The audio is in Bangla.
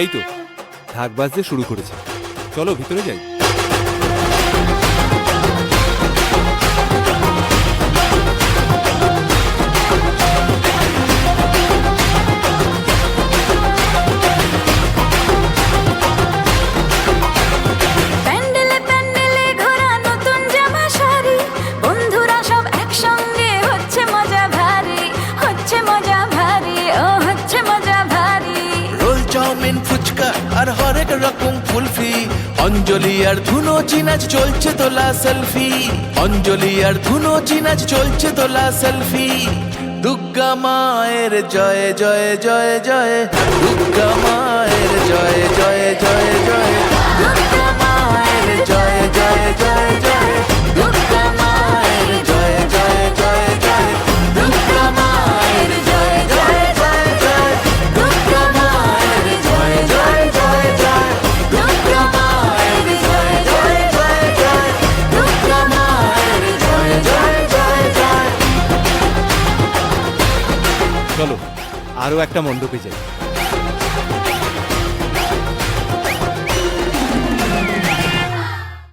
এই তো ঢাক বাজতে শুরু করেছে। চলো ভিতরে যাই। ফুচকা আর হরেক রকম কুলফি অঞ্জলি আর ধুনো চিনাচ চলছে তোলা সেলফি। অঞ্জলি আর ধুনো চিনাচ চলছে তোলা সেলফি। দুর্গা মায়ের জয় জয় জয় জয়। দুর্গা মায়ের চলো আরও একটা মণ্ডপে যাই।